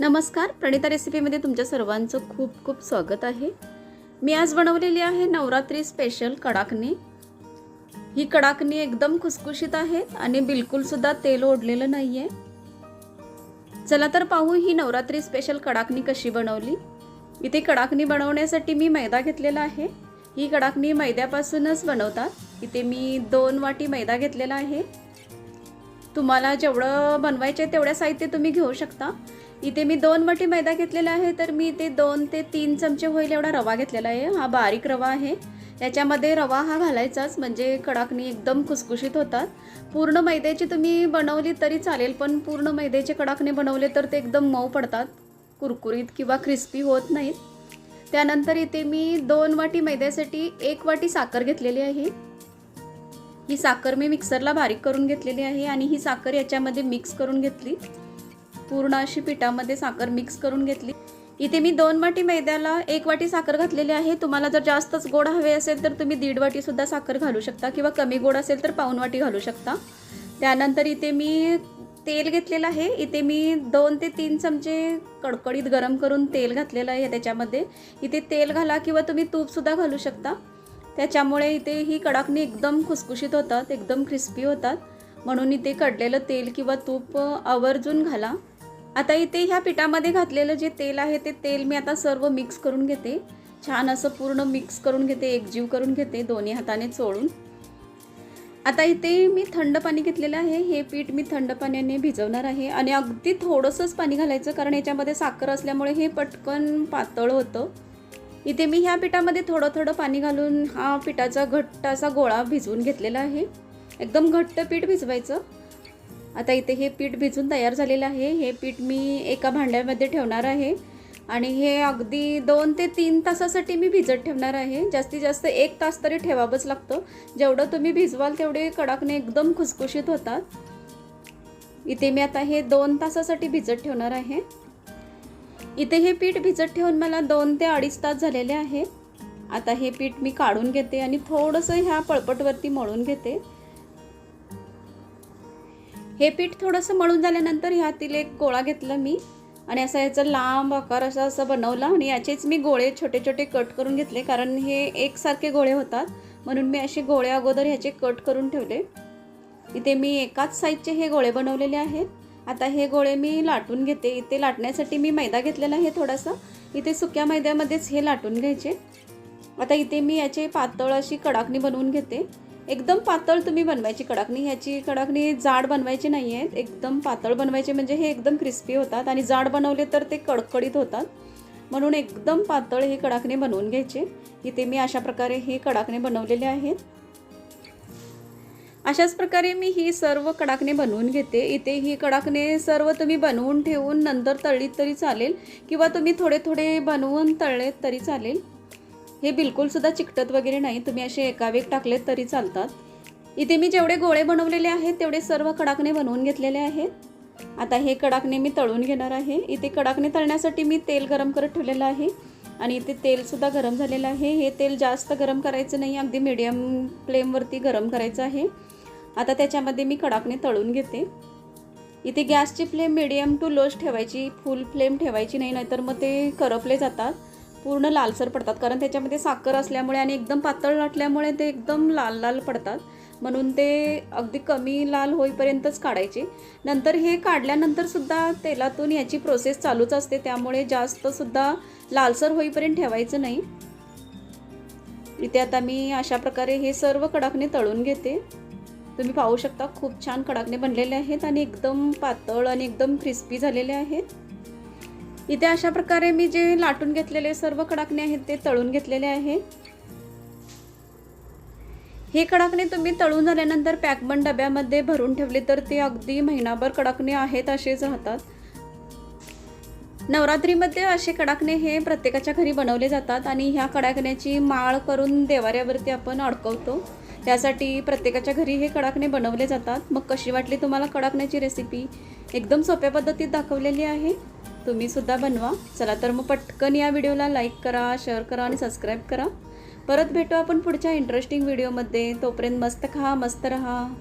नमस्कार प्रणिता रेसिपीमध्ये तुमच्या सर्वांचं खूप खूप स्वागत आहे. मी आज बनवलेली आहे नवरात्री स्पेशल कडाकणी. ही कडाकणी एकदम खुसखुशीत आहे आणि बिलकुलसुद्धा तेल ओढलेलं नाही आहे चला तर पाहू ही नवरात्री स्पेशल कडाकणी कशी बनवली. इथे कडाकणी बनवण्यासाठी मी मैदा घेतलेला आहे. ही कडाकणी मैद्यापासूनच बनवतात. इथे मी दोन वाटी मैदा घेतलेला आहे. तुम्हाला जेवढं बनवायचे आहे तेवढ्या साहित्य तुम्ही घेऊ शकता. इथे मी दोन वाटी मैदा घेतलेला आहे तर मी इथे दोन ते तीन चमचे होईल एवढा रवा घेतलेला आहे. हा बारीक रवा आहे. याच्यामध्ये रवा हा घालायचाच म्हणजे कडाकणी एकदम खुसखुशीत होतात. पूर्ण मैद्याची तुम्ही बनवली तरी चालेल पण पूर्ण मैद्याचे कडाकणे बनवले तर ते एकदम मऊ पडतात. कुरकुरीत किंवा क्रिस्पी होत नाहीत. त्यानंतर इथे मी दोन वाटी मैद्यासाठी एक वाटी साखर घेतलेली आहे. ही साखर मी मिक्सरला बारीक करून घेतलेली आहे आणि ही साखर याच्यामध्ये मिक्स करून घेतली. पूर्ण अशी पिठामध्ये साखर मिक्स करून घेतली. इथे मी दोन वाटी मैद्याला एक वाटी साखर घातलेली आहे. तुम्हाला जर जास्तच गोड हवे असेल तर तुम्ही दीड वाटीसुद्धा साखर घालू शकता किंवा कमी गोड असेल तर पाऊन वाटी घालू शकता. त्यानंतर इथे मी तेल घेतलेलं आहे. इथे मी दोन ते तीन चमचे कडकडीत गरम करून तेल घातलेलं आहे त्याच्यामध्ये. इथे तेल घाला किंवा तुम्ही तूपसुद्धा घालू शकता. त्याच्यामुळे इथे ही कडाकणी एकदम खुसखुशीत होतात एकदम क्रिस्पी होतात. म्हणून इथे कडलेलं तेल किंवा तूप आवर्जून घाला. आता इथे ह्या पिठामध्ये घातलेलं जे तेल आहे ते तेल मी आता सर्व मिक्स करून घेते. छान असं पूर्ण मिक्स करून घेते एकजीव करून घेते दोन्ही हाताने चोळून. आता इथे मी थंड पाणी घेतलेलं आहे. हे पीठ मी थंड पाण्याने भिजवणार आहे. आणि अगदी थोडंसंच पाणी घालायचं कारण याच्यामध्ये साखर असल्यामुळे हे पटकन पातळ होतं. इथे मी ह्या पिठामध्ये थोडं थोडं पाणी घालून हा पिठाचा घट्ट असा गोळा भिजवून घेतलेला आहे. एकदम घट्ट पीठ भिजवायचं. आता इथे हे पीठ भिजून तयार झालेलं आहे. हे पीठ मी एका भांड्यामध्ये ठेवणार आहे. आणि हे अगदी दोन ते तीन तासासाठी मी भिजत ठेवणार आहे. जास्तीत जास्त एक तास तरी ठेवावंच लागतं. जेवढं तुम्ही भिजवाल तेवढे कडाकने एकदम खुसखुशीत होतात. इथे मी आता हे दोन तासासाठी भिजत ठेवणार आहे. इथे हे पीठ भिजत ठेवून मला दोन ते अडीच तास झालेले आहे. आता हे पीठ मी काढून घेते आणि थोडंसं ह्या पळपटवरती मळून घेते. हे पीठ थोडंसं मळून झाल्यानंतर ह्यातील एक गोळा घेतला मी आणि असा याचा लांब आकार असा असं बनवला आणि याचेच मी गोळे छोटे छोटे कट करून घेतले कारण हे एकसारखे गोळे होतात. म्हणून मी असे गोळे अगोदर ह्याचे कट करून ठेवले. इथे मी एकाच साईजचे हे गोळे बनवलेले आहेत. आता हे गोळे मी लाटून घेते. इथे लाटण्यासाठी मी मैदा घेतलेला आहे थोडासा. इथे सुक्या मैद्यामध्येच हे लाटून घ्यायचे. आता इथे मी याचे पातळ अशी कडाकणी बनवून घेते. एकदम पातळ तुम्ही बनवायची कडाकणी. ह्याची कडाकणी जाड बनवायची नाही आहेत एकदम पातळ बनवायचे म्हणजे हे एकदम क्रिस्पी होतात आणि जाड बनवले तर ते कडकडीत होतात. म्हणून एकदम पातळ हे कडाकणे बनवून घ्यायचे. इथे मी अशा प्रकारे हे कडाकणे बनवलेले आहेत. अशाच प्रकारे मी ही सर्व कडाकणे बनवून घेते. इथे ही कडाकणे सर्व तुम्ही बनवून ठेवून नंतर तळलीत तरी चालेल किंवा तुम्ही थोडे थोडे बनवून तळलेत तरी चालेल. हे बिलकुलसुद्धा चिकटत वगैरे नाही. तुम्ही असे एकावेक टाकलेत तरी चालतात. इथे मी जेवढे गोळे बनवलेले आहेत तेवढे सर्व कडाकणे बनवून घेतलेले आहेत. आता हे कडाकणे मी तळून घेणार आहे. इथे कडाकणे तळण्यासाठी मी तेल गरम करत ठेवलेलं आहे. आणि इथे तेलसुद्धा गरम झालेलं आहे. हे तेल जास्त गरम करायचं नाही. अगदी मीडियम फ्लेमवरती गरम करायचं आहे. आता त्याच्यामध्ये मी कडाकणे तळून घेते. इथे गॅसची फ्लेम मिडियम टू लोच ठेवायची फुल फ्लेम ठेवायची नाही नाहीतर मग ते करपले जातात. पूर्ण लालसर पडतात कारण त्याच्यामध्ये साखर असल्यामुळे आणि एकदम पातळ लाटल्यामुळे ते एकदम लाल लाल पडतात. म्हणून ते अगदी कमी लाल होईपर्यंतच काढायचे. नंतर हे काढल्यानंतर सुद्धा तेलातून याची प्रोसेस चालूच असते त्यामुळे जास्तसुद्धा लालसर होईपर्यंत ठेवायचं नाही. इथे आता मी अशा प्रकारे हे सर्व कडाकणे तळून घेते. तुम्ही पाहू शकता खूप छान कडाकणे बनलेले आहेत आणि एकदम पातळ आणि एकदम क्रिस्पी झालेले आहेत. इथे अशा प्रकारे मी जे लाटून घेतलेले सर्व कडाकणे आहेत ते तळून घेतलेले आहे. हे कडाकणे तुम्ही तळून झाल्यानंतर पॅकबंद डब्यामध्ये भरून ठेवले तर ते अगदी महिनाभर कडाकणे आहेत असेच राहतात. नवरात्रीमध्ये असे कडाकणे हे प्रत्येकाच्या घरी बनवले जातात आणि ह्या कडाकण्याची माळ करून देवाऱ्यावरती आपण अडकवतो. त्यासाठी प्रत्येकाच्या घरी हे कडाकणे बनवले जातात. मग कशी वाटली तुम्हाला कडाकण्याची रेसिपी एकदम सोप्या पद्धतीत दाखवलेली आहे. तुम्ही सुद्धा बनवा. चला तर मग पटकन या व्हिडिओला लाईक करा शेअर करा आणि सबस्क्राईब करा. परत भेटू आपण पुढच्या इंटरेस्टिंग व्हिडिओमध्ये तोपर्यंत मस्त खा मस्त रहा.